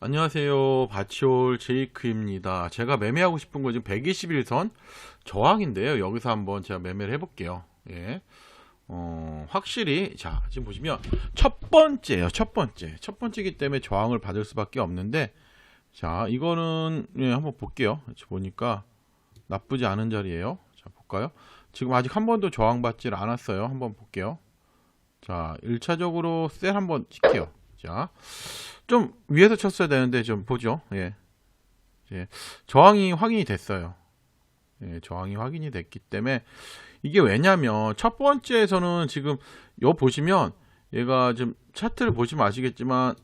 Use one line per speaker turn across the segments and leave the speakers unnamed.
안녕하세요. 바치올 제이크입니다. 제가 매매하고 싶은 거 지금 121선 저항인데요. 여기서 한번 제가 매매를 해볼게요. 예. 어, 확실히, 자, 지금 보시면 첫 번째예요. 첫 번째. 첫 번째이기 때문에 저항을 받을 수밖에 없는데, 자, 이거는, 예, 한번 볼게요. 보니까 나쁘지 않은 자리예요. 자, 볼까요? 지금 아직 한 번도 저항받질 않았어요. 한번 볼게요. 자, 1차적으로 셀 한번 칠게요. 자, 좀 위에서 쳤어야 되는데 좀 보죠. 예. 예. 저항이 확인이 됐어요. 예, 저항이 확인이 됐기 때문에 이게 왜냐면 첫 번째에서는 지금 요 보시면 얘가 지금 차트를 보시면 아시겠지만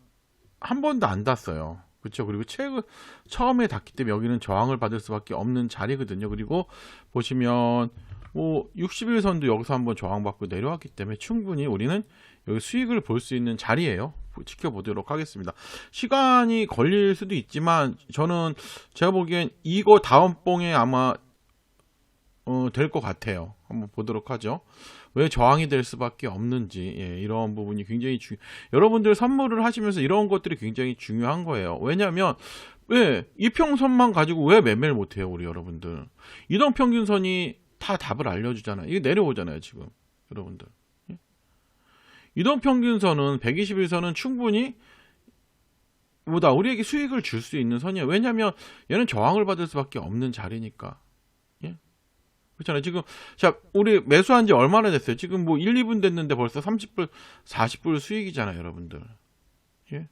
한 번도 안 닿았어요. 그렇죠. 그리고 최근 처음에 닿기 때문에 여기는 저항을 받을 수밖에 없는 자리거든요. 그리고 보시면 뭐 60일선도 여기서 한번 저항받고 내려왔기 때문에 충분히 우리는 여기 수익을 볼 수 있는 자리예요. 지켜보도록 하겠습니다. 시간이 걸릴 수도 있지만 저는 제가 보기엔 이거 다음 봉에 아마 어, 될 것 같아요. 한번 보도록 하죠. 왜 저항이 될 수밖에 없는지 예, 이런 부분이 굉장히 중 여러분들 선물을 하시면서 이런 것들이 굉장히 중요한 거예요. 왜냐하면 왜 이평선만 가지고 왜 매매를 못해요, 우리 여러분들? 이동평균선이 다 답을 알려주잖아요. 이게 내려오잖아요, 지금 여러분들. 예? 이동 평균선은 121선은 충분히 뭐다 우리에게 수익을 줄 수 있는 선이에요. 왜냐하면 얘는 저항을 받을 수밖에 없는 자리니까. 예? 그렇잖아요. 지금 자 우리 매수한 지 얼마나 됐어요? 지금 뭐 1, 2분 됐는데 벌써 30불, 40불 수익이잖아요, 여러분들. 예?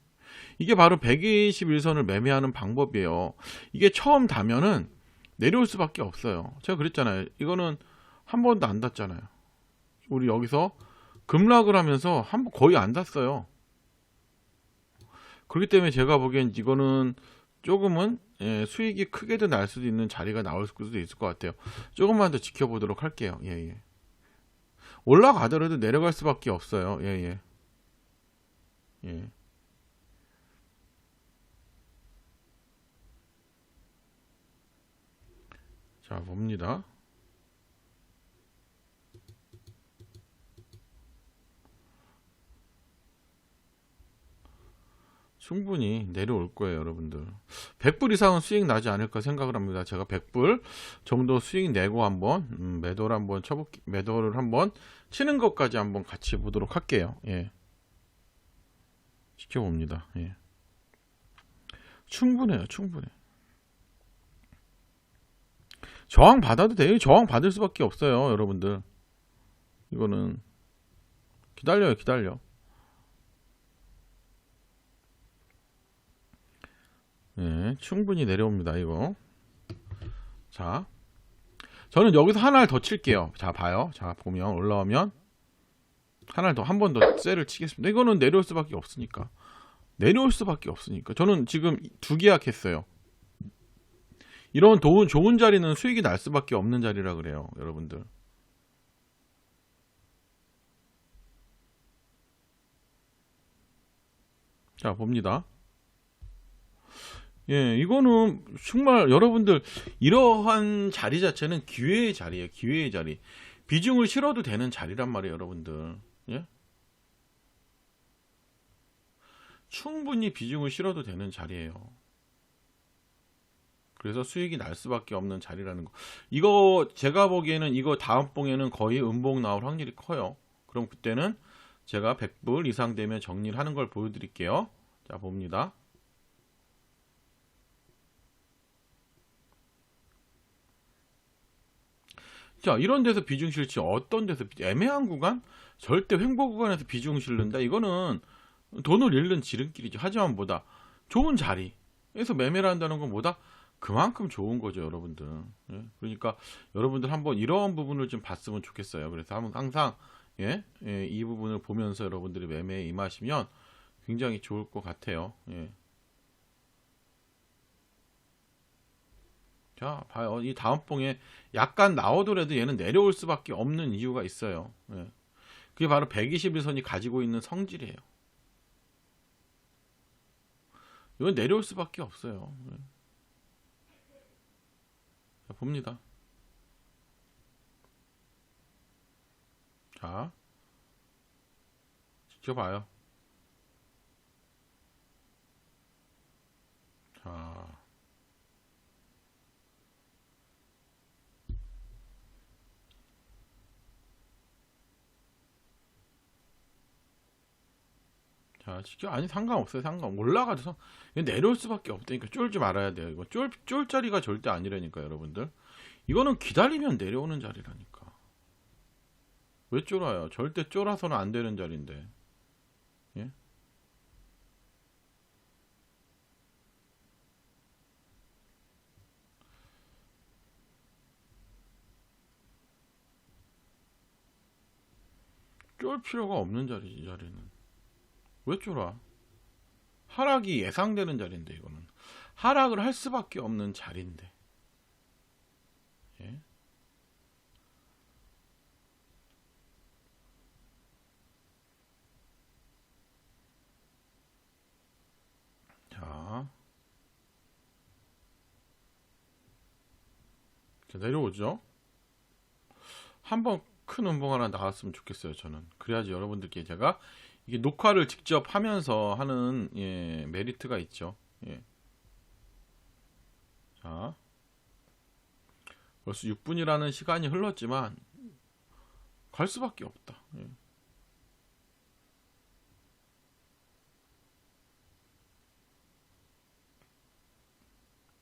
이게 바로 121선을 매매하는 방법이에요. 이게 처음 닿으면은 내려올 수밖에 없어요. 제가 그랬잖아요. 이거는 한 번도 안 닿잖아요. 우리 여기서 급락을 하면서 한 번 거의 안 닿았어요. 그렇기 때문에 제가 보기엔 이거는 조금은 예, 수익이 크게도 날 수도 있는 자리가 나올 수도 있을 것 같아요. 조금만 더 지켜보도록 할게요. 예, 예. 올라가더라도 내려갈 수밖에 없어요. 예, 예. 예. 자, 봅니다. 충분히 내려올 거예요, 여러분들. 100불 이상은 수익 나지 않을까 생각을 합니다. 제가 100불 정도 수익 내고 한번 음, 매도를 한번 쳐볼 매도를 한번 치는 것까지 한번 같이 보도록 할게요. 예. 지켜봅니다. 예. 충분해요, 충분해. 저항 받아도 돼요. 저항 받을 수밖에 없어요, 여러분들. 이거는 기다려요, 기다려. 네, 충분히 내려옵니다, 이거. 자. 저는 여기서 하나를 더 칠게요. 자, 봐요. 자, 보면, 올라오면. 하나를 더, 한 번 더 셀을 치겠습니다. 이거는 내려올 수밖에 없으니까. 내려올 수밖에 없으니까. 저는 지금 두 계약했어요. 이런 좋은, 좋은 자리는 수익이 날 수밖에 없는 자리라 그래요, 여러분들. 자, 봅니다. 예, 이거는 정말 여러분들 이러한 자리 자체는 기회의 자리예요. 기회의 자리. 비중을 실어도 되는 자리란 말이에요, 여러분들. 예? 충분히 비중을 실어도 되는 자리예요. 그래서 수익이 날 수밖에 없는 자리라는 거. 이거 제가 보기에는 이거 다음 봉에는 거의 음봉 나올 확률이 커요. 그럼 그때는 제가 100불 이상 되면 정리를 하는 걸 보여드릴게요. 자, 봅니다. 자, 이런 데서 비중 실지 어떤 데서 애매한 구간? 절대 횡보 구간에서 비중 실는다. 이거는 돈을 잃는 지름길이죠. 하지만 뭐다? 좋은 자리에서 매매를 한다는 건 뭐다? 그만큼 좋은 거죠, 여러분들. 예? 그러니까 여러분들 한번 이러한 부분을 좀 봤으면 좋겠어요. 그래서 항상 예? 예, 이 부분을 보면서 여러분들이 매매에 임하시면 굉장히 좋을 것 같아요. 예. 자, 봐요. 이 다음 봉에 약간 나오더라도 얘는 내려올 수밖에 없는 이유가 있어요. 예. 그게 바로 121선이 가지고 있는 성질이에요. 이건 내려올 수밖에 없어요. 예. 자, 봅니다. 자, 지켜봐요. 자, 지금 아니 상관없어요. 상관 올라가도 상 내려올 수밖에 없다니까 쫄지 말아야 돼요. 이거 쫄, 쫄 자리가 절대 아니라니까 여러분들. 이거는 기다리면 내려오는 자리라니까. 왜 쫄아요? 절대 쫄아서는 안 되는 자리인데. 예? 쫄 필요가 없는 자리지, 이 자리는. 왜 쫄아? 하락이 예상되는 자리인데, 이거는. 하락을 할 수밖에 없는 자리인데. 예? 자. 자, 내려오죠? 한번 큰 음봉 하나 나왔으면 좋겠어요, 저는. 그래야지 여러분들께 제가 이게 녹화를 직접 하면서 하는 예, 메리트가 있죠. 예. 자. 벌써 6분이라는 시간이 흘렀지만 갈 수밖에 없다. 예.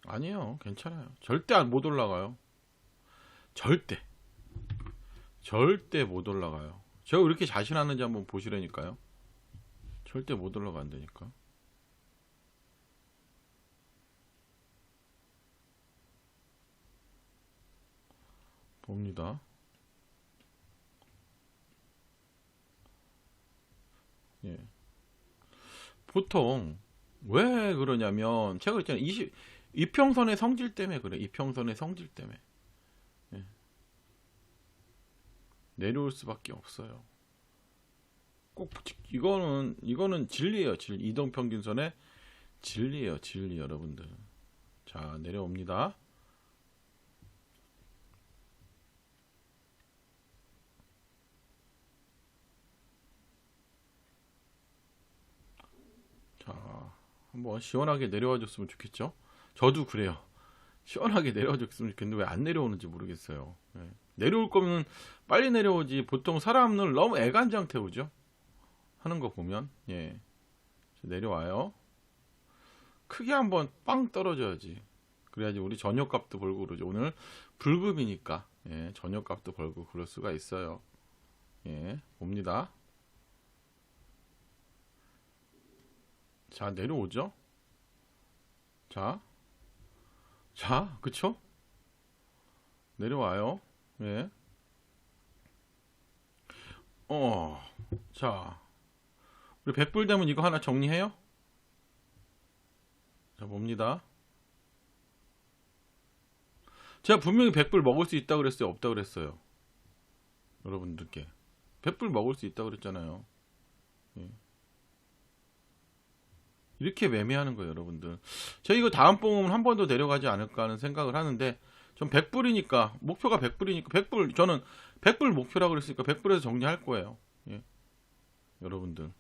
아니에요. 괜찮아요. 절대 안- 못 올라가요. 절대. 절대 못 올라가요. 제가 왜 이렇게 자신하는지 한번 보시라니까요. 절대 못 올라간다니까. 봅니다. 예. 보통 왜 그러냐면 제가 그랬잖아요. 20 이평선의 성질 때문에 그래. 이평선의 성질 때문에. 예. 내려올 수밖에 없어요. 꼭 지- 이거는 이거는 진리예요. 진리. 이동 평균선의 진리예요. 진리 여러분들. 자, 내려옵니다. 자, 한번 시원하게 내려와 줬으면 좋겠죠? 저도 그래요. 시원하게 내려와 줬으면 좋겠는데 왜 안 내려오는지 모르겠어요. 예. 내려올 거면 빨리 내려오지. 보통 사람을 너무 애간장 태우죠? 하는 거 보면. 예. 내려와요. 크게 한번 빵 떨어져야지. 그래야지 우리 저녁값도 벌고 그러죠. 오늘 불급이니까. 예, 저녁값도 벌고 그럴 수가 있어요. 예, 봅니다. 자, 내려오죠? 자. 자, 그쵸? 내려와요. 예. 어, 자. 우리 백불 되면 이거 하나 정리해요? 자, 봅니다. 제가 분명히 백불 먹을 수 있다고 그랬어요? 없다고 그랬어요? 여러분들께. 백불 먹을 수 있다고 그랬잖아요. 예. 이렇게 매매하는 거예요, 여러분들. 제가 이거 다음 뽕은 한 번 더 내려가지 않을까 하는 생각을 하는데, 전 100불이니까, 목표가 100불이니까, 100불, 저는 100불 목표라고 그랬으니까 100불에서 정리할 거예요. 예. 여러분들.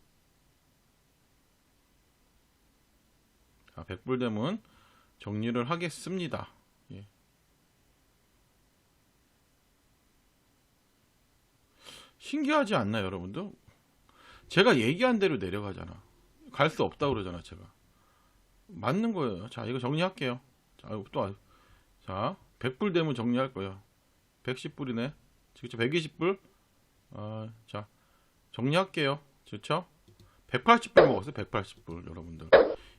자, 100불 되면 정리를 하겠습니다. 예. 신기하지 않나요, 여러분들? 제가 얘기한 대로 내려가잖아. 갈 수 없다고 그러잖아, 제가. 맞는 거예요. 자, 이거 정리할게요. 자, 또, 아- 자, 100불 되면 정리할 거예요. 110불이네. 그쵸, 120불. 아, 자, 정리할게요. 좋죠? 180불 먹었어요, 180불, 여러분들.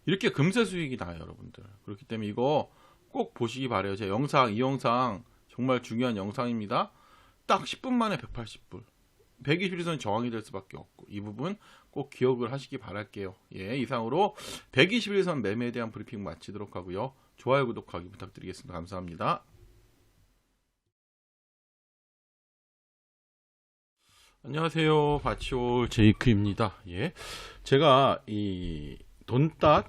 이렇게 금세 수익이 나요, 여러분들. 그렇기 때문에 이거 꼭 보시기 바래요. 제 영상, 이 영상 정말 중요한 영상입니다. 딱 10분 만에 180불. 120일선 저항이 될 수밖에 없고 이 부분 꼭 기억을 하시기 바랄게요. 예, 이상으로 121선 매매에 대한 브리핑 마치도록 하고요. 좋아요, 구독하기 부탁드리겠습니다. 감사합니다. 안녕하세요. 바치올 제이크입니다. 예. 제가 이 돈따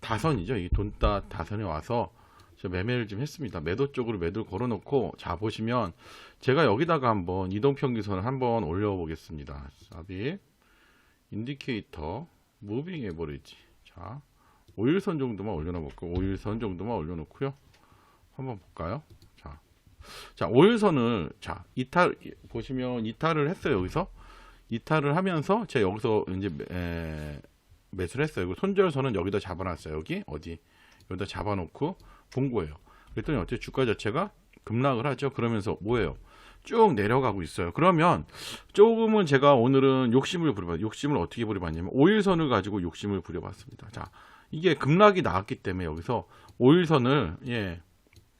다선이죠. 이 돈따 다선에 와서 저 매매를 좀 했습니다. 매도 쪽으로 매도를 걸어놓고 자 보시면 제가 여기다가 한번 이동평균선을 한번 올려보겠습니다. 삽입 인디케이터 무빙 에버리지 자 5일선 정도만 올려놓고 5일선 정도만 올려놓고요. 한번 볼까요? 자, 자 5일선을 자 이탈 보시면 이탈을 했어요. 여기서 이탈을 하면서 제가 여기서 이제 에, 매수를 했어요. 손절선은 여기다 잡아놨어요. 여기 어디 여기다 잡아놓고 본 거예요. 그랬더니 어째 주가 자체가 급락을 하죠. 그러면서 뭐예요? 쭉 내려가고 있어요. 그러면 조금은 제가 오늘은 욕심을 부려봤, 욕심을 어떻게 부려봤냐면 5일선을 가지고 욕심을 부려봤습니다. 자, 이게 급락이 나왔기 때문에 여기서 5일선을 예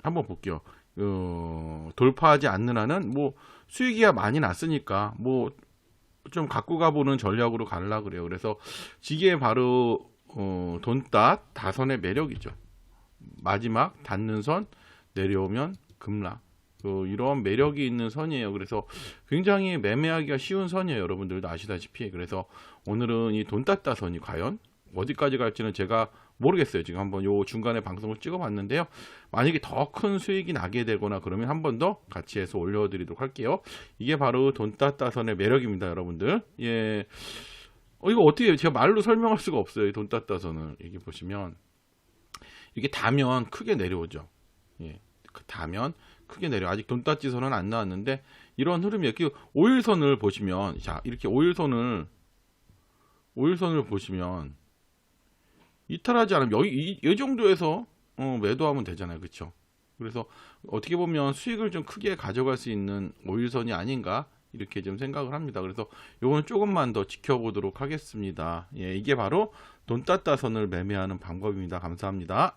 한번 볼게요. 어, 돌파하지 않는 한은 뭐 수익이야 많이 났으니까 뭐 좀 갖고 가보는 전략으로 가려 그래요. 그래서 이게 바로 어, 돈따 다선의 매력이죠. 마지막 닿는 선 내려오면 급락. 그 이런 매력이 있는 선이에요. 그래서 굉장히 매매하기가 쉬운 선이에요. 여러분들도 아시다시피. 그래서 오늘은 이 돈따따 선이 과연 어디까지 갈지는 제가 모르겠어요. 지금 한번 요 중간에 방송을 찍어봤는데요. 만약에 더 큰 수익이 나게 되거나 그러면 한 번 더 같이 해서 올려드리도록 할게요. 이게 바로 돈따따선의 매력입니다, 여러분들. 예. 어, 이거 어떻게? 제가 말로 설명할 수가 없어요. 이 돈따따선을. 이게 보시면 이게 다면 크게 내려오죠. 예. 그 다면 크게 내려. 아직 돈따지선은 안 나왔는데 이런 흐름이 이렇게 5일선을 보시면 자, 이렇게 5일선을 5일선을 보시면 이탈하지 않으면 여기 이, 이 정도에서 어, 매도하면 되잖아요. 그렇죠? 그래서 어떻게 보면 수익을 좀 크게 가져갈 수 있는 5일선이 아닌가 이렇게 좀 생각을 합니다. 그래서 요거는 조금만 더 지켜보도록 하겠습니다. 예, 이게 바로 돈따따선을 매매하는 방법입니다. 감사합니다.